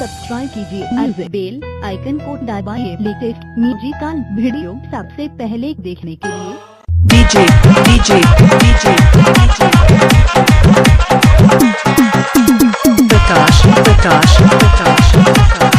Subscribe कीजिए bell icon को दबाइए। लेटेस्ट का वीडियो सबसे पहले देखने के लिए। DJ DJ DJ Prakash Prakash Prakash Prakash.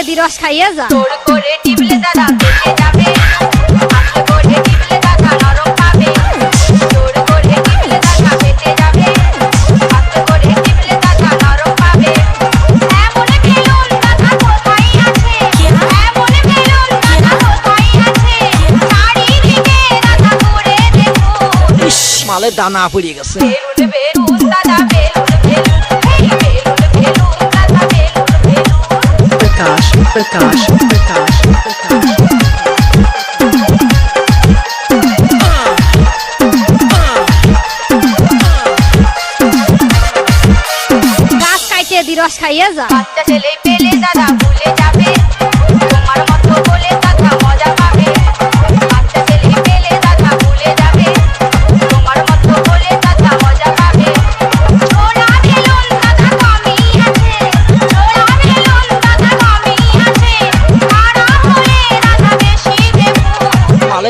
গাছ কাইটে দি রস খাইয়ে যা। করে টিপলে দাদা পেকে যাবে। আস্তে করে টিপলে দাদা নরম পাবে। জোর করে টিপলে দাদা পেকে যাবে। আস্তে করে টিপলে দাদা নরম পাবে। এমন বেলুন দাদা কোথায় আছে? এমন বেলুন দাদা কোথায় আছে? চারিদিকে দাদা ঘুরে দেখুন। ইস, মালের দানা পড়ে গেছে। বেলুন বেলুন দাদা balloon balloon Prakash, Prakash, Prakash, Prakash. গাছ কাইটে দি দেখুন